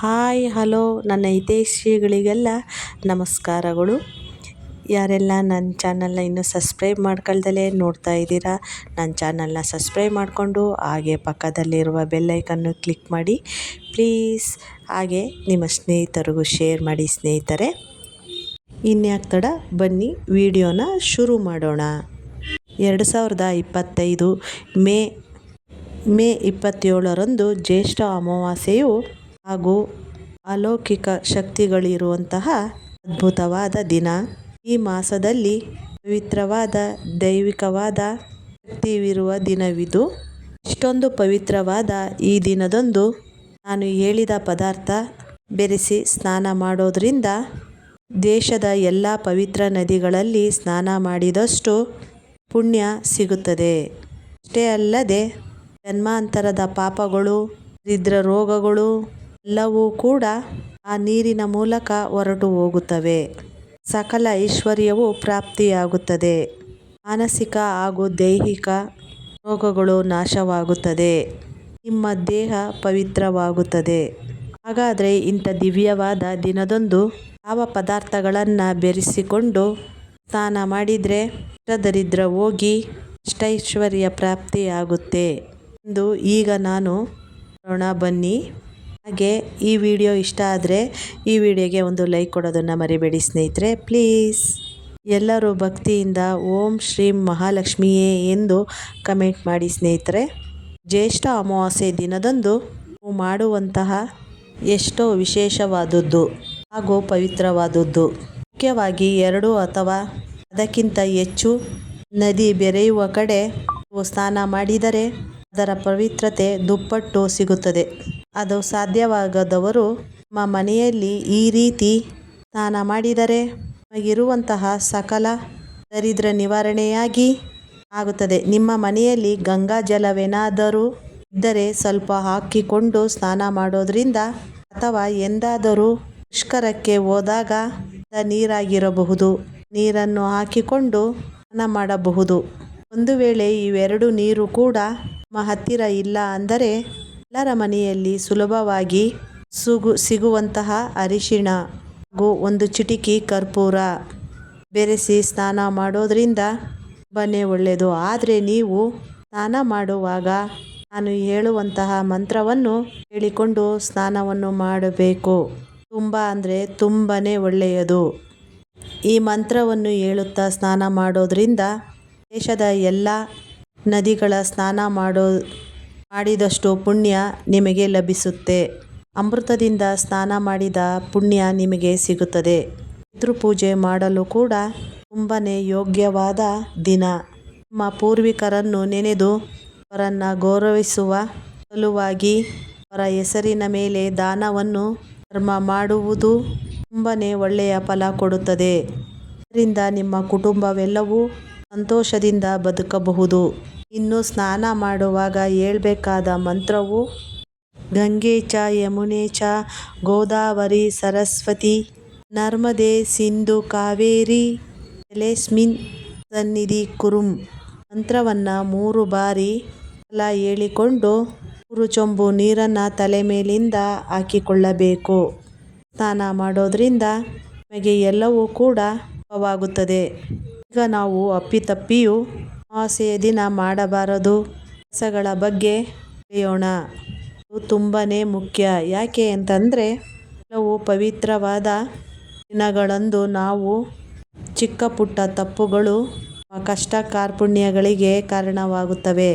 Hi, hello, ನನ್ನ ಹಿತೈಷಿಗಳಿಗೆಲ್ಲ ನಮಸ್ಕಾರಗಳು. ಯಾರೆಲ್ಲ ನನ್ನ ಚಾನಲ್ನ ಇನ್ನೂ ಸಬ್ಸ್ಕ್ರೈಬ್ ಮಾಡ್ಕೊಳ್ದಲೇ ನೋಡ್ತಾ ಇದ್ದೀರಾ, ನನ್ನ ಚಾನಲ್ನ ಸಬ್ಸ್ಕ್ರೈಬ್ ಮಾಡಿಕೊಂಡು ಹಾಗೆ ಪಕ್ಕದಲ್ಲಿರುವ ಬೆಲ್ಲೈಕನ್ನು ಕ್ಲಿಕ್ ಮಾಡಿ. ಪ್ಲೀಸ್, ಹಾಗೆ ನಿಮ್ಮ ಸ್ನೇಹಿತರಿಗೂ ಶೇರ್ ಮಾಡಿ ಸ್ನೇಹಿತರೆ. ಇನ್ಯಾಕೆ ತಡ ಬನ್ನಿ, ವಿಡಿಯೋನ ಶುರು ಮಾಡೋಣ. ಎರಡು ಸಾವಿರದ ಇಪ್ಪತ್ತೈದು ಮೇ ಮೇ ಇಪ್ಪತ್ತೇಳರಂದು ಜ್ಯೇಷ್ಠ ಅಮಾವಾಸ್ಯೆಯು ಹಾಗೂ ಅಲೌಕಿಕ ಶಕ್ತಿಗಳಿರುವಂತಹ ಅದ್ಭುತವಾದ ದಿನ. ಈ ಮಾಸದಲ್ಲಿ ಪವಿತ್ರವಾದ, ದೈವಿಕವಾದ, ಶಕ್ತಿವಿರುವ ದಿನವಿದು. ಇಷ್ಟೊಂದು ಪವಿತ್ರವಾದ ಈ ದಿನದಂದು ನಾನು ಹೇಳಿದ ಪದಾರ್ಥ ಬೆರೆಸಿ ಸ್ನಾನ ಮಾಡೋದರಿಂದ ದೇಶದ ಎಲ್ಲ ಪವಿತ್ರ ನದಿಗಳಲ್ಲಿ ಸ್ನಾನ ಮಾಡಿದಷ್ಟು ಪುಣ್ಯ ಸಿಗುತ್ತದೆ. ಅಷ್ಟೇ ಅಲ್ಲದೆ ಜನ್ಮಾಂತರದ ಪಾಪಗಳು ದರಿದ್ರ ರೋಗಗಳು ಎಲ್ಲವೂ ಕೂಡ ಆ ನೀರಿನ ಮೂಲಕ ಹೊರಟು ಹೋಗುತ್ತವೆ. ಸಕಲ ಐಶ್ವರ್ಯವು ಪ್ರಾಪ್ತಿಯಾಗುತ್ತದೆ. ಮಾನಸಿಕ ಹಾಗೂ ದೈಹಿಕ ರೋಗಗಳು ನಾಶವಾಗುತ್ತದೆ. ನಿಮ್ಮ ದೇಹ ಪವಿತ್ರವಾಗುತ್ತದೆ. ಹಾಗಾದರೆ ಇಂಥ ದಿವ್ಯವಾದ ದಿನದಂದು ಯಾವ ಪದಾರ್ಥಗಳನ್ನು ಬೆರೆಸಿಕೊಂಡು ಸ್ನಾನ ಮಾಡಿದರೆ ದರಿದ್ರ ಹೋಗಿ ಅಷ್ಟೈಶ್ವರ್ಯ ಪ್ರಾಪ್ತಿಯಾಗುತ್ತೆ. ಎಂದು ಈಗ ನಾನು ನೋಡೋಣ ಬನ್ನಿ. ಹಾಗೆ ಈ ವಿಡಿಯೋ ಇಷ್ಟ ಆದರೆ ಈ ವಿಡಿಯೋಗೆ ಒಂದು ಲೈಕ್ ಕೊಡೋದನ್ನು ಮರಿಬೇಡಿ ಸ್ನೇಹಿತರೆ ಪ್ಲೀಸ್ ಎಲ್ಲರೂ ಭಕ್ತಿಯಿಂದ ಓಂ ಶ್ರೀ ಮಹಾಲಕ್ಷ್ಮಿಯೇ ಎಂದು ಕಮೆಂಟ್ ಮಾಡಿ ಸ್ನೇಹಿತರೆ. ಜ್ಯೇಷ್ಠ ಅಮಾವಾಸ್ಯೆ ದಿನದಂದು ಮಾಡುವಂತಹ ಎಷ್ಟೋ ವಿಶೇಷವಾದದ್ದು ಹಾಗೂ ಪವಿತ್ರವಾದದ್ದು. ಮುಖ್ಯವಾಗಿ ಎರಡು ಅಥವಾ ಅದಕ್ಕಿಂತ ಹೆಚ್ಚು ನದಿ ಬೆರೆಯುವ ಕಡೆ ಸ್ನಾನ ಮಾಡಿದರೆ ಅದರ ಪವಿತ್ರತೆ ದುಪ್ಪಟ್ಟು ಸಿಗುತ್ತದೆ. ಅದು ಸಾಧ್ಯವಾಗದವರು ನಮ್ಮ ಮನೆಯಲ್ಲಿ ಈ ರೀತಿ ಸ್ನಾನ ಮಾಡಿದರೆ ಇರುವಂತಹ ಸಕಲ ದರಿದ್ರ ನಿವಾರಣೆಯಾಗಿ ಆಗುತ್ತದೆ. ನಿಮ್ಮ ಮನೆಯಲ್ಲಿ ಗಂಗಾ ಜಲವೇನಾದರೂ ಇದ್ದರೆ ಸ್ವಲ್ಪ ಹಾಕಿಕೊಂಡು ಸ್ನಾನ ಮಾಡೋದ್ರಿಂದ ಅಥವಾ ಎಂದಾದರೂ ಪುಷ್ಕರಕ್ಕೆ ಹೋದಾಗ ನೀರಾಗಿರಬಹುದು. ನೀರನ್ನು ಹಾಕಿಕೊಂಡು ಸ್ನಾನ ಮಾಡಬಹುದು. ಒಂದು ವೇಳೆ ಇವೆರಡು ನೀರು ಕೂಡ ನಮ್ಮ ಹತ್ತಿರ ಇಲ್ಲ ಅಂದರೆ ಎಲ್ಲರ ಮನೆಯಲ್ಲಿ ಸುಲಭವಾಗಿ ಸುಗು, ಸಿಗುವಂತಹ ಅರಿಶಿಣ ಹಾಗೂ ಒಂದು ಚಿಟಿಕಿ ಕರ್ಪೂರ ಬೆರೆಸಿ ಸ್ನಾನ ಮಾಡೋದರಿಂದ ಬನ್ನೇ ಒಳ್ಳೆಯದು ಆದರೆ ನೀವು ಸ್ನಾನ ಮಾಡುವಾಗ ನಾನು ಹೇಳುವಂತಹ ಮಂತ್ರವನ್ನು ಹೇಳಿಕೊಂಡು ಸ್ನಾನವನ್ನು ಮಾಡಬೇಕು. ತುಂಬ ಅಂದರೆ ತುಂಬನೇ ಒಳ್ಳೆಯದು. ಈ ಮಂತ್ರವನ್ನು ಹೇಳುತ್ತಾ ಸ್ನಾನ ಮಾಡೋದರಿಂದ ದೇಶದ ಎಲ್ಲ ನದಿಗಳ ಸ್ನಾನ ಮಾಡೋ ಮಾಡಿದಷ್ಟು ಪುಣ್ಯ ನಿಮಗೆ ಲಭಿಸುತ್ತೆ. ಅಮೃತದಿಂದ ಸ್ನಾನ ಮಾಡಿದ ಪುಣ್ಯ ನಿಮಗೆ ಸಿಗುತ್ತದೆ. ಪಿತೃಪೂಜೆ ಮಾಡಲು ಕೂಡ ತುಂಬನೇ ಯೋಗ್ಯವಾದ ದಿನ. ನಿಮ್ಮ ಪೂರ್ವಿಕರನ್ನು ನೆನೆದು ಅವರನ್ನು ಗೌರವಿಸುವ ಸಲುವಾಗಿ ಅವರ ಹೆಸರಿನ ಮೇಲೆ ದಾನವನ್ನು ಧರ್ಮ ಮಾಡುವುದು ತುಂಬನೇ ಒಳ್ಳೆಯ ಫಲ ಕೊಡುತ್ತದೆ. ಇದರಿಂದ ನಿಮ್ಮ ಕುಟುಂಬವೆಲ್ಲವೂ ಸಂತೋಷದಿಂದ ಬದುಕಬಹುದು. ಇನ್ನು ಸ್ನಾನ ಮಾಡುವಾಗ ಹೇಳ್ಬೇಕಾದ ಮಂತ್ರವು, ಗಂಗೆ ಚ ಗೋದಾವರಿ, ಸರಸ್ವತಿ, ನರ್ಮದೆ ಸಿಂಧು ಕಾವೇರಿ ಎಲೆಸ್ಮಿನ್ ಸನ್ನಿಧಿ ಕುರುಂ ಮಂತ್ರವನ್ನು ಮೂರು ಬಾರಿ ಎಲ್ಲ ಹೇಳಿಕೊಂಡು ಮೂರು ಚೊಂಬು ನೀರನ್ನು ತಲೆ ಮೇಲಿಂದ ಹಾಕಿಕೊಳ್ಳಬೇಕು. ಸ್ನಾನ ಮಾಡೋದ್ರಿಂದ ನಮಗೆ ಎಲ್ಲವೂ ಕೂಡ ಶುಭವಾಗುತ್ತದೆ ಈಗ ನಾವು ಅಪ್ಪಿತಪ್ಪಿಯೂ ಅಮಾವಾಸ್ಯೆಯ ದಿನ ಮಾಡಬಾರದು. ಕೆಲಸಗಳ ಬಗ್ಗೆ ತಿಳಿಯೋಣ. ತುಂಬಾ ಮುಖ್ಯ. ಯಾಕೆ ಅಂತಂದರೆ, ಕೆಲವು ಪವಿತ್ರವಾದ ದಿನಗಳಂದು ನಾವು ಚಿಕ್ಕ ಪುಟ್ಟ ತಪ್ಪುಗಳು ಕಷ್ಟ ಕಾರ್ಪುಣ್ಯಗಳಿಗೆ ಕಾರಣವಾಗುತ್ತವೆ.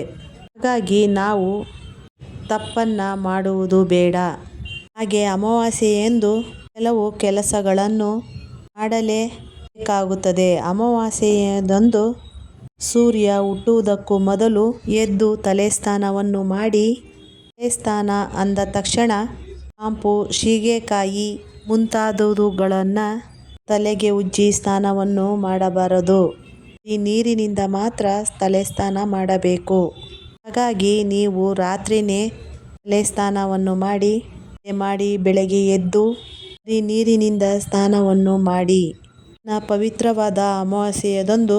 ಹಾಗಾಗಿ ನಾವು ತಪ್ಪನ್ನು ಮಾಡುವುದು ಬೇಡ. ಹಾಗೆ ಅಮಾವಾಸ್ಯೆಯಂದು ಕೆಲವು ಕೆಲಸಗಳನ್ನು ಮಾಡಲೇಬೇಕಾಗುತ್ತದೆ. ಅಮಾವಾಸ್ಯೆಯದಂದು ಸೂರ್ಯ ಹುಟ್ಟುವುದಕ್ಕೂ ಮೊದಲು ಎದ್ದು ತಲೆಸ್ನಾನವನ್ನು ಮಾಡಿ ತಲೆಸ್ನಾನ ಅಂದ ತಕ್ಷಣ ಶಾಂಪು, ಸೀಗೆಕಾಯಿ ಮುಂತಾದವುಗಳನ್ನು ತಲೆಗೆ ಉಜ್ಜಿ ಸ್ನಾನವನ್ನು ಮಾಡಬಾರದು. ಈ ನೀರಿನಿಂದ ಮಾತ್ರ ತಲೆಸ್ನಾನ ಮಾಡಬೇಕು. ಹಾಗಾಗಿ ನೀವು ರಾತ್ರಿಯೇ ತಲೆಸ್ನಾನವನ್ನು ಮಾಡಿ ಮಾಡಿ ಬೆಳಗ್ಗೆ ಎದ್ದು ಈ ನೀರಿನಿಂದ ಸ್ನಾನವನ್ನು ಮಾಡಿ. ಪವಿತ್ರವಾದ ಅಮಾವಾಸ್ಯೆಯದಂದು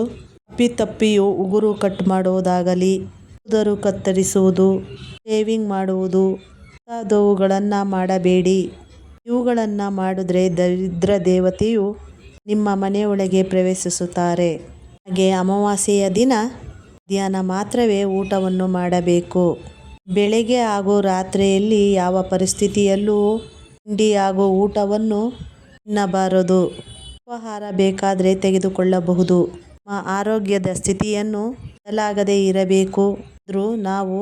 ಅಪ್ಪಿತಪ್ಪಿಯೂ ಉಗುರು ಕಟ್ ಮಾಡುವುದಾಗಲಿ ಕೂದಲು ಕತ್ತರಿಸುವುದು, ಶೇವಿಂಗ್ ಮಾಡುವುದು, ಮುಂತಾದವುಗಳನ್ನು ಮಾಡಬೇಡಿ. ಇವುಗಳನ್ನು ಮಾಡಿದ್ರೆ ದರಿದ್ರ ದೇವತೆಯು ನಿಮ್ಮ ಮನೆಯೊಳಗೆ ಪ್ರವೇಶಿಸುತ್ತಾರೆ. ಹಾಗೆ ಅಮಾವಾಸ್ಯೆಯ ದಿನ ಮಧ್ಯಾಹ್ನ ಮಾತ್ರವೇ ಊಟವನ್ನು ಮಾಡಬೇಕು. ಬೆಳಗ್ಗೆ ಹಾಗೂ ರಾತ್ರಿಯಲ್ಲಿ ಯಾವ ಪರಿಸ್ಥಿತಿಯಲ್ಲೂ ತಿಂಡಿ ಹಾಗೂ ಊಟವನ್ನು ತಿನ್ನಬಾರದು. ಉಪಹಾರ ಬೇಕಾದರೆ ತೆಗೆದುಕೊಳ್ಳಬಹುದು. ಆರೋಗ್ಯದ ಸ್ಥಿತಿಯನ್ನು ಬದಲಾಗದೇ ಇರಬೇಕು. ಆದರೂ ನಾವು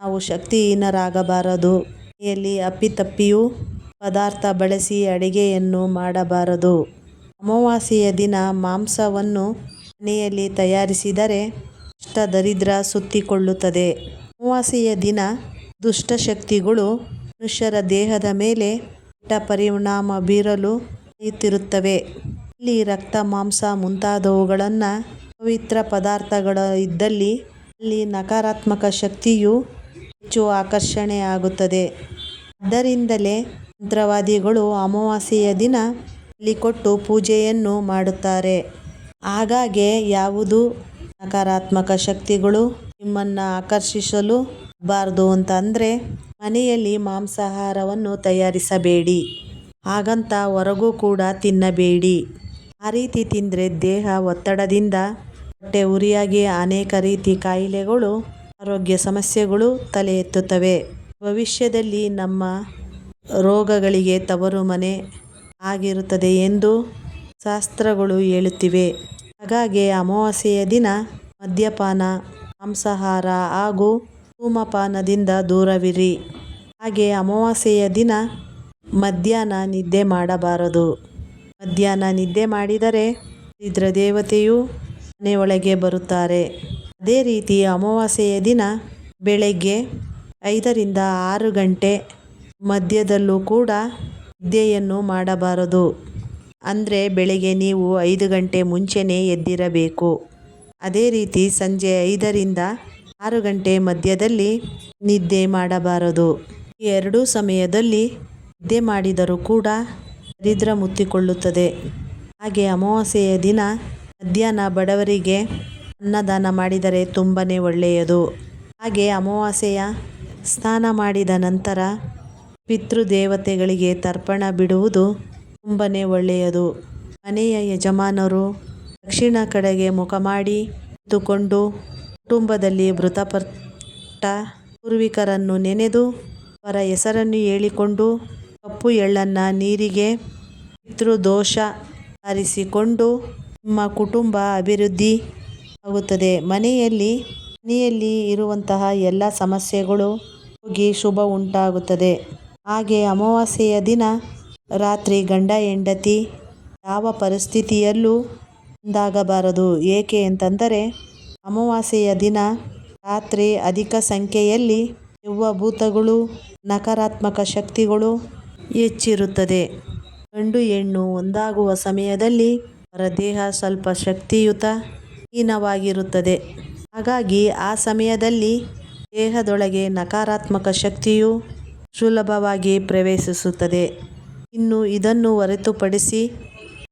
ನಾವು ಶಕ್ತಿಹೀನರಾಗಬಾರದು. ಮನೆಯಲ್ಲಿ ಅಪ್ಪಿತಪ್ಪಿಯೂ ಪದಾರ್ಥ ಬಳಸಿ ಅಡಿಗೆಯನ್ನು ಮಾಡಬಾರದು. ಅಮಾವಾಸ್ಯೆಯ ದಿನ ಮಾಂಸವನ್ನು ಮನೆಯಲ್ಲಿ ತಯಾರಿಸಿದರೆ ಅಷ್ಟ ದರಿದ್ರ ಸುತ್ತಿಕೊಳ್ಳುತ್ತದೆ. ಅಮಾವಾಸ್ಯೆಯ ದಿನ ದುಷ್ಟಶಕ್ತಿಗಳು ಮನುಷ್ಯರ ದೇಹದ ಮೇಲೆ ಕೆಟ್ಟ ಪರಿಣಾಮ ಬೀರಲು ಕಾಯುತ್ತಿರುತ್ತವೆ ಇಲ್ಲಿ ರಕ್ತ ಮಾಂಸ ಮುಂತಾದವುಗಳನ್ನು ಪವಿತ್ರ ಪದಾರ್ಥಗಳು ಇದ್ದಲ್ಲಿ ಅಲ್ಲಿ ನಕಾರಾತ್ಮಕ ಶಕ್ತಿಯು ಹೆಚ್ಚು ಆಕರ್ಷಣೆ ಆಗುತ್ತದೆ ಆದ್ದರಿಂದಲೇ ಮಂತ್ರವಾದಿಗಳು ಅಮಾವಾಸ್ಯೆಯ ದಿನ ಇಲ್ಲಿ ಕೊಟ್ಟು ಪೂಜೆಯನ್ನು ಮಾಡುತ್ತಾರೆ. ಆಗಾಗ್ಗೆ ಯಾವುದು ನಕಾರಾತ್ಮಕ ಶಕ್ತಿಗಳು? ನಿಮ್ಮನ್ನು ಆಕರ್ಷಿಸಲು ಬಾರದು ಅಂತ ಅಂದರೆ ಮನೆಯಲ್ಲಿ ಮಾಂಸಾಹಾರವನ್ನು ತಯಾರಿಸಬೇಡಿ. ಹಾಗಂತ ಹೊರಗೂ ಕೂಡ ತಿನ್ನಬೇಡಿ. ಆ ರೀತಿ ತಿಂದರೆ ದೇಹ ಒತ್ತಡದಿಂದ ಹೊಟ್ಟೆ ಉರಿಯಾಗಿ ಅನೇಕ ರೀತಿ ಕಾಯಿಲೆಗಳು, ಆರೋಗ್ಯ ಸಮಸ್ಯೆಗಳು ತಲೆ ಎತ್ತುತ್ತವೆ. ಭವಿಷ್ಯದಲ್ಲಿ ನಮ್ಮ ರೋಗಗಳಿಗೆ ತವರು ಮನೆ ಆಗಿರುತ್ತದೆ ಎಂದು ಶಾಸ್ತ್ರಗಳು ಹೇಳುತ್ತಿವೆ. ಹಾಗಾಗಿ ಅಮಾವಾಸ್ಯೆಯ ದಿನ ಮದ್ಯಪಾನ, ಮಾಂಸಾಹಾರ ಹಾಗೂ ಧೂಮಪಾನದಿಂದ ದೂರವಿರಿ. ಹಾಗೆ ಅಮಾವಾಸ್ಯೆಯ ದಿನ ಮಧ್ಯಾಹ್ನ ನಿದ್ದೆ ಮಾಡಬಾರದು. ಮಧ್ಯಾಹ್ನ ನಿದ್ದೆ ಮಾಡಿದರೆ ಇದ್ರ ದೇವತೆಯು ಮನೆಯೊಳಗೆ ಬರುತ್ತಾರೆ. ಅದೇ ರೀತಿ ಅಮಾವಾಸ್ಯೆಯ ದಿನ ಬೆಳಗ್ಗೆ ಐದರಿಂದ ಆರು ಗಂಟೆ ಮಧ್ಯದಲ್ಲೂ ಕೂಡ ನಿದ್ದೆಯನ್ನು ಮಾಡಬಾರದು. ಅಂದರೆ ಬೆಳಗ್ಗೆ ನೀವು ಐದು ಗಂಟೆ ಮುಂಚೆನೇ ಎದ್ದಿರಬೇಕು. ಅದೇ ರೀತಿ ಸಂಜೆ ಐದರಿಂದ ಆರು ಗಂಟೆ ಮಧ್ಯದಲ್ಲಿ ನಿದ್ದೆ ಮಾಡಬಾರದು. ಎರಡೂ ಸಮಯದಲ್ಲಿ ನಿದ್ದೆ ಮಾಡಿದರೂ ಕೂಡ ದರಿದ್ರ ಮುತ್ತಿಕೊಳ್ಳುತ್ತದೆ. ಹಾಗೆ ಅಮಾವಾಸ್ಯೆಯ ದಿನ ಮಧ್ಯಾಹ್ನ ಬಡವರಿಗೆ ಅನ್ನದಾನ ಮಾಡಿದರೆ ತುಂಬನೇ ಒಳ್ಳೆಯದು. ಹಾಗೆ ಅಮಾವಾಸ್ಯೆಯ ಸ್ನಾನ ಮಾಡಿದ ನಂತರ ಪಿತೃದೇವತೆಗಳಿಗೆ ತರ್ಪಣ ಬಿಡುವುದು ತುಂಬನೇ ಒಳ್ಳೆಯದು. ಮನೆಯ ಯಜಮಾನರು ದಕ್ಷಿಣ ಕಡೆಗೆ ಮುಖ ಮಾಡಿ ನಿಂತುಕೊಂಡು ಕುಟುಂಬದಲ್ಲಿ ಮೃತಪಟ್ಟ ಪೂರ್ವಿಕರನ್ನು ನೆನೆದು ಅವರ ಹೆಸರನ್ನು ಹೇಳಿಕೊಂಡು ಕಪ್ಪು ಎಳ್ಳನ್ನು ನೀರಿಗೆ ಪಿತೃದೋಷ ಆರಿಸಿಕೊಂಡು ನಿಮ್ಮ ಕುಟುಂಬ ಅಭಿವೃದ್ಧಿ ಆಗುತ್ತದೆ. ಮನೆಯಲ್ಲಿ ಮನೆಯಲ್ಲಿ ಇರುವಂತಹ ಎಲ್ಲ ಸಮಸ್ಯೆಗಳು ಹೋಗಿ ಶುಭ ಉಂಟಾಗುತ್ತದೆ. ಹಾಗೆ ಅಮಾವಾಸ್ಯೆಯ ದಿನ ರಾತ್ರಿ ಗಂಡ ಹೆಂಡತಿ ಯಾವ ಪರಿಸ್ಥಿತಿಯಲ್ಲೂ ಒಂದಾಗಬಾರದು. ಏಕೆ ಅಂತಂದರೆ, ಅಮಾವಾಸ್ಯೆಯ ದಿನ ರಾತ್ರಿ ಅಧಿಕ ಸಂಖ್ಯೆಯಲ್ಲಿ ಯುವಭೂತಗಳು ಭೂತಗಳು ನಕಾರಾತ್ಮಕ ಶಕ್ತಿಗಳು ಹೆಚ್ಚಿರುತ್ತದೆ. ಗಂಡು ಹೆಣ್ಣು ಒಂದಾಗುವ ಸಮಯದಲ್ಲಿ ಅವರ ದೇಹ ಸ್ವಲ್ಪ ಶಕ್ತಿಯುತ, ಹೀನವಾಗಿರುತ್ತದೆ. ಹಾಗಾಗಿ ಆ ಸಮಯದಲ್ಲಿ ದೇಹದೊಳಗೆ ನಕಾರಾತ್ಮಕ ಶಕ್ತಿಯು ಸುಲಭವಾಗಿ ಪ್ರವೇಶಿಸುತ್ತದೆ. ಇನ್ನು ಇದನ್ನು ಹೊರತುಪಡಿಸಿ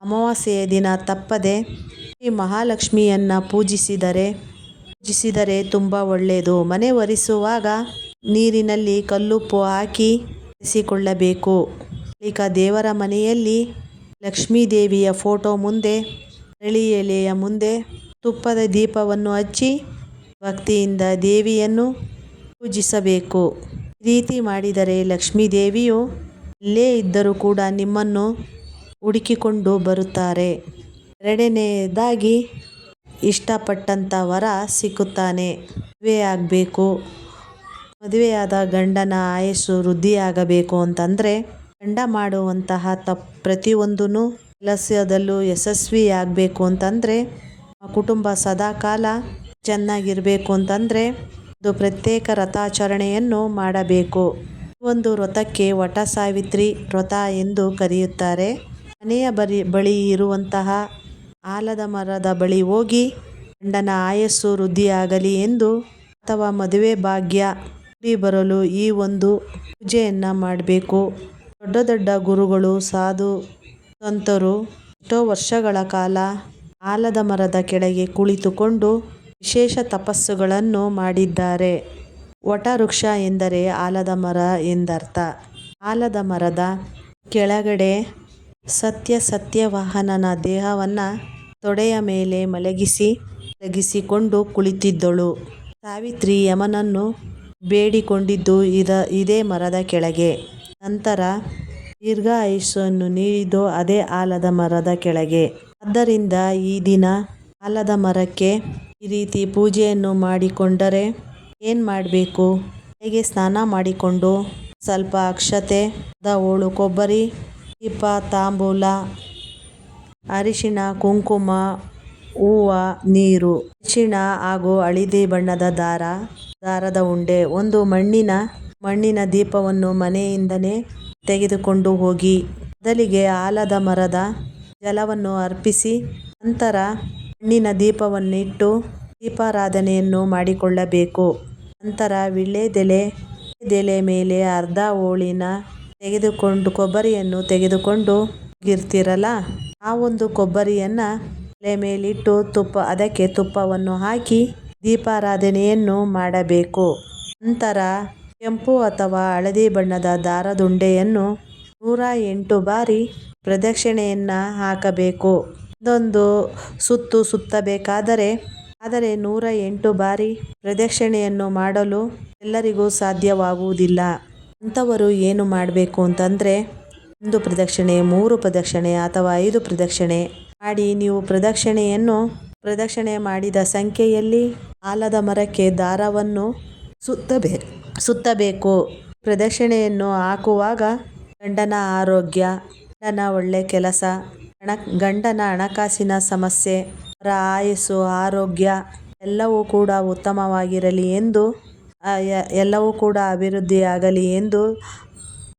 ಅಮಾವಾಸ್ಯೆಯ ದಿನ ತಪ್ಪದೆ ಶ್ರೀ ಮಹಾಲಕ್ಷ್ಮಿಯನ್ನು ಪೂಜಿಸಿದರೆ ಪೂಜಿಸಿದರೆ ತುಂಬ ಒಳ್ಳೆಯದು. ಮನೆ ಒರೆಸುವಾಗ ನೀರಿನಲ್ಲಿ ಕಲ್ಲುಪ್ಪು ಹಾಕಿ ಒರೆಸಿಕೊಳ್ಳಬೇಕು ಬಳಿಕ ದೇವರ ಮನೆಯಲ್ಲಿ ಲಕ್ಷ್ಮೀ ದೇವಿಯ ಫೋಟೋ ಮುಂದೆ ಅರಳಿ ಎಲೆಯ ಮುಂದೆ ತುಪ್ಪದ ದೀಪವನ್ನು ಹಚ್ಚಿ ಭಕ್ತಿಯಿಂದ ದೇವಿಯನ್ನು ಪೂಜಿಸಬೇಕು. ರೀತಿ ಮಾಡಿದರೆ ಲಕ್ಷ್ಮೀ ದೇವಿಯು ಎಲ್ಲೇ ಇದ್ದರೂ ಕೂಡ ನಿಮ್ಮನ್ನು ಹುಡುಕಿಕೊಂಡು ಬರುತ್ತಾರೆ. ಎರಡನೆಯದಾಗಿ ಇಷ್ಟಪಟ್ಟಂಥ ವರ ಸಿಕ್ಕುತ್ತಾನೆ. ಮದುವೆ ಆಗಬೇಕು ಮದುವೆಯಾದ ಗಂಡನ ಆಯಸ್ಸು ವೃದ್ಧಿಯಾಗಬೇಕು ಅಂತಂದರೆ ಗಂಡ ಮಾಡುವಂತಹ ತಪ್ ಪ್ರತಿಯೊಂದೂ ಕೆಲಸದಲ್ಲೂ ಯಶಸ್ವಿಯಾಗಬೇಕು ಅಂತಂದರೆ ಕುಟುಂಬ ಸದಾಕಾಲ ಚೆನ್ನಾಗಿರಬೇಕು ಅಂತಂದರೆ ಒಂದು ಪ್ರತ್ಯೇಕ ವ್ರತಾಚರಣೆಯನ್ನು ಮಾಡಬೇಕು. ಒಂದು ವ್ರತಕ್ಕೆ ವಟ ಸಾವಿತ್ರಿ ವ್ರತ ಎಂದು ಕರೆಯುತ್ತಾರೆ. ಮನೆಯ ಬರಿ, ಬಳಿ ಇರುವಂತಹ ಆಲದ ಮರದ ಬಳಿ ಹೋಗಿ ಗಂಡನ ಆಯಸ್ಸು ವೃದ್ಧಿಯಾಗಲಿ ಎಂದು ಅಥವಾ ಮದುವೆ ಭಾಗ್ಯ ಬರಲು ಈ ಒಂದು ಪೂಜೆಯನ್ನು ಮಾಡಬೇಕು. ದೊಡ್ಡ ದೊಡ್ಡ ಗುರುಗಳು, ಸಾಧು ಸಂತರು ಎಷ್ಟೋ ವರ್ಷಗಳ ಕಾಲ ಆಲದ ಮರದ ಕೆಳಗೆ ಕುಳಿತುಕೊಂಡು ವಿಶೇಷ ತಪಸ್ಸುಗಳನ್ನು ಮಾಡಿದ್ದಾರೆ. ವಟವೃಕ್ಷ ಎಂದರೆ ಆಲದ ಮರ ಎಂದರ್ಥ. ಆಲದ ಮರದ ಕೆಳಗಡೆ ಸತ್ಯ ಸತ್ಯವಾಹನನ ದೇಹವನ್ನು ತೊಡೆಯ ಮೇಲೆ ಮಲಗಿಸಿ, ಮಲಗಿಸಿಕೊಂಡು ಕುಳಿತಿದ್ದಳು. ಸಾವಿತ್ರಿ ಯಮನನ್ನು ಬೇಡಿಕೊಂಡಿದ್ದು ಇದೇ ಮರದ ಕೆಳಗೆ. ನಂತರ ದೀರ್ಘಾಯುಷ್ಯವನ್ನು ನೀಡಿದ್ದು ಅದೇ ಆಲದ ಮರದ ಕೆಳಗೆ. ಆದ್ದರಿಂದ ಈ ದಿನ ಆಲದ ಮರಕ್ಕೆ ಈ ರೀತಿ ಪೂಜೆಯನ್ನು ಮಾಡಿಕೊಂಡರೆ ಏನು ಮಾಡಬೇಕು? ಹೇಗೆ ಸ್ನಾನ ಮಾಡಿಕೊಂಡು ಸ್ವಲ್ಪ ಅಕ್ಷತೆ, ಅರ್ಧ ಹೋಳು ಕೊಬ್ಬರಿ, ದೀಪ, ತಾಂಬೂಲ, ಅರಿಶಿಣ, ಕುಂಕುಮ, ಹೂವು, ನೀರು, ಅರಿಶಿಣ ಹಾಗೂ ಹಳದಿ ಬಣ್ಣದ ದಾರ, ದಾರದ ಉಂಡೆ, ಒಂದು ಮಣ್ಣಿನ ಮಣ್ಣಿನ ದೀಪವನ್ನು ಮನೆಯಿಂದಲೇ ತೆಗೆದುಕೊಂಡು ಹೋಗಿ ಮೊದಲಿಗೆ ಆಲದ ಮರದ ಜಲವನ್ನು ಅರ್ಪಿಸಿ ನಂತರ ಮಣ್ಣಿನ ದೀಪವನ್ನಿಟ್ಟು ದೀಪಾರಾಧನೆಯನ್ನು ಮಾಡಿಕೊಳ್ಳಬೇಕು. ನಂತರ ವೀಳ್ಯದೆಲೆ ದೆಲೆ ಮೇಲೆ ಅರ್ಧ ಹೋಳಿನ ತೆಗೆದುಕೊಂಡು ಕೊಬ್ಬರಿಯನ್ನು ತೆಗೆದುಕೊಂಡು ಹೋಗಿರ್ತೀರಲ್ಲ ಆ ಒಂದು ಕೊಬ್ಬರಿಯನ್ನು ಎಲೆ ಮೇಲಿಟ್ಟು ತುಪ್ಪ ಅದಕ್ಕೆ ತುಪ್ಪವನ್ನು ಹಾಕಿ ದೀಪಾರಾಧನೆಯನ್ನು ಮಾಡಬೇಕು. ನಂತರ ಕೆಂಪು ಅಥವಾ ಹಳದಿ ಬಣ್ಣದ ದಾರದುಂಡೆಯನ್ನು ನೂರ ಎಂಟು ಬಾರಿ ಪ್ರದಕ್ಷಿಣೆಯನ್ನು ಹಾಕಬೇಕು. ಒಂದೊಂದು ಸುತ್ತು ಸುತ್ತಬೇಕಾದರೆ ಆದರೆ ನೂರ ಎಂಟು ಬಾರಿ ಪ್ರದಕ್ಷಿಣೆಯನ್ನು ಮಾಡಲು ಎಲ್ಲರಿಗೂ ಸಾಧ್ಯವಾಗುವುದಿಲ್ಲ. ಅಂಥವರು ಏನು ಮಾಡಬೇಕು ಅಂತಂದರೆ ಒಂದು ಪ್ರದಕ್ಷಿಣೆ, ಮೂರು ಪ್ರದಕ್ಷಿಣೆ ಅಥವಾ ಐದು ಪ್ರದಕ್ಷಿಣೆ ಮಾಡಿ ನೀವು ಪ್ರದಕ್ಷಿಣೆಯನ್ನು ಪ್ರದಕ್ಷಿಣೆ ಮಾಡಿದ ಸಂಖ್ಯೆಯಲ್ಲಿ ಆಲದ ಮರಕ್ಕೆ ದಾರವನ್ನು ಸುತ್ತಬೇಕು. ಪ್ರದಕ್ಷಿಣೆಯನ್ನು ಹಾಕುವಾಗ ಗಂಡನ ಆರೋಗ್ಯ, ಗಂಡನ ಒಳ್ಳೆ ಕೆಲಸ, ಹಣ ಗಂಡನ ಹಣಕಾಸಿನ ಸಮಸ್ಯೆ, ಅವರ ಆಯಸ್ಸು ಆರೋಗ್ಯ ಎಲ್ಲವೂ ಕೂಡ ಉತ್ತಮವಾಗಿರಲಿ ಎಂದು ಎಲ್ಲವೂ ಕೂಡ ಅಭಿವೃದ್ಧಿಯಾಗಲಿ ಎಂದು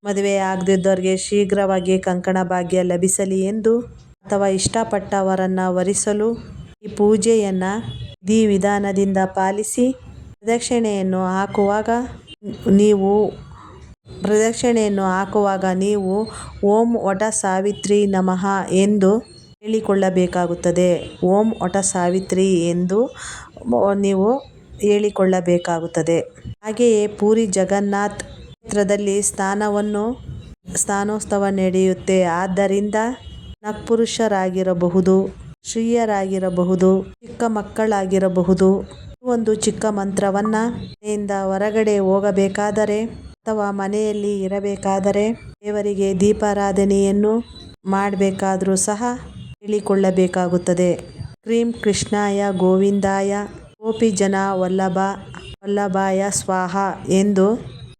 ಮದುವೆ ಆಗದಿದ್ದವ್ರಿಗೆ ಶೀಘ್ರವಾಗಿ ಕಂಕಣ ಭಾಗ್ಯ ಲಭಿಸಲಿ ಎಂದು ಅಥವಾ ಇಷ್ಟಪಟ್ಟವರನ್ನು ವರಿಸಲು ಈ ಪೂಜೆಯನ್ನು ವಿಧಿ-ವಿಧಾನದಿಂದ ಪಾಲಿಸಿ ಪ್ರದಕ್ಷಿಣೆಯನ್ನು ಹಾಕುವಾಗ ನೀವು ಪ್ರದಕ್ಷಿಣೆಯನ್ನು ಹಾಕುವಾಗ ನೀವು ಓಂ ವಟ ಸಾವಿತ್ರಿ ನಮಃ ಎಂದು ಹೇಳಿಕೊಳ್ಳಬೇಕಾಗುತ್ತದೆ. ಓಂ ವಟ ಸಾವಿತ್ರಿ ಎಂದು ನೀವು ಹೇಳಿಕೊಳ್ಳಬೇಕಾಗುತ್ತದೆ. ಹಾಗೆಯೇ ಪೂರಿ ಜಗನ್ನಾಥ್ ಕ್ಷೇತ್ರದಲ್ಲಿ ಸ್ನಾನೋತ್ಸವ ನಡೆಯುತ್ತೆ. ಆದ್ದರಿಂದ ನಪುಂಸಕರಾಗಿರಬಹುದು, ಸ್ತ್ರೀಯರಾಗಿರಬಹುದು, ಚಿಕ್ಕ ಮಕ್ಕಳಾಗಿರಬಹುದು ಒಂದು ಚಿಕ್ಕ ಮಂತ್ರವನ್ನ ಮನೆಯಿಂದ ಹೊರಗಡೆ ಹೋಗಬೇಕಾದರೆ ಅಥವಾ ಮನೆಯಲ್ಲಿ ಇರಬೇಕಾದರೆ ದೇವರಿಗೆ ದೀಪಾರಾಧನೆಯನ್ನು ಮಾಡಬೇಕಾದರೂ ಸಹ ಹೇಳಿಕೊಳ್ಳಬೇಕಾಗುತ್ತದೆ. ಕ್ರೀಂ ಕೃಷ್ಣಾಯ ಗೋವಿಂದಾಯ ಗೋಪಿ ಜನ ವಲ್ಲಭ ವಲ್ಲಭಾಯ ಸ್ವಾಹ ಎಂದು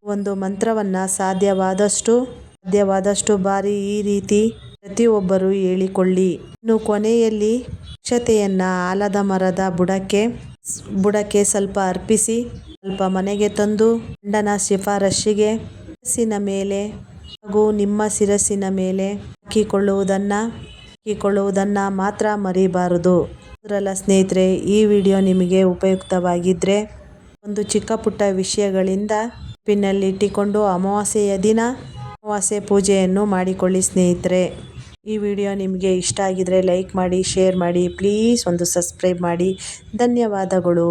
ಒಂದು ಮಂತ್ರವನ್ನು ಸಾಧ್ಯವಾದಷ್ಟು ಸಾಧ್ಯವಾದಷ್ಟು ಬಾರಿ ಈ ರೀತಿ ಪ್ರತಿಯೊಬ್ಬರು ಹೇಳಿಕೊಳ್ಳಿ. ಇನ್ನು ಕೊನೆಯಲ್ಲಿ ಅಕ್ಷತೆಯನ್ನು ಆಲದ ಮರದ ಬುಡಕ್ಕೆ ಬುಡಕ್ಕೆ ಸ್ವಲ್ಪ ಅರ್ಪಿಸಿ, ಸ್ವಲ್ಪ ಮನೆಗೆ ತಂದು, ಗಂಡನ ಶಿಫಾರಸ್ಸಿಗೆ ಶಿರಸ್ಸಿನ ಮೇಲೆ ಹಾಗೂ ನಿಮ್ಮ ಶಿರಸ್ಸಿನ ಮೇಲೆ ಹಾಕಿಕೊಳ್ಳುವುದನ್ನು ಮಾತ್ರ ಮರಿಬಾರದು. ಅದರಲ್ಲ ಸ್ನೇಹಿತರೆ, ಈ ವಿಡಿಯೋ ನಿಮಗೆ ಉಪಯುಕ್ತವಾಗಿದ್ದರೆ ಒಂದು ಚಿಕ್ಕ ಪುಟ್ಟ ವಿಷಯಗಳಿಂದ ನೆನಪಿನಲ್ಲಿಟ್ಟುಕೊಂಡು ಅಮಾವಾಸ್ಯೆಯ ದಿನ ಅಮಾವಾಸ್ಯೆ ಪೂಜೆಯನ್ನು ಮಾಡಿಕೊಳ್ಳಿ ಸ್ನೇಹಿತರೆ. ಈ ವಿಡಿಯೋ ನಿಮಗೆ ಇಷ್ಟ ಆಗಿದ್ದರೆ ಲೈಕ್ ಮಾಡಿ, ಶೇರ್ ಮಾಡಿ, ಪ್ಲೀಸ್ ಒಂದು ಸಬ್ಸ್ಕ್ರೈಬ್ ಮಾಡಿ ಧನ್ಯವಾದಗಳು.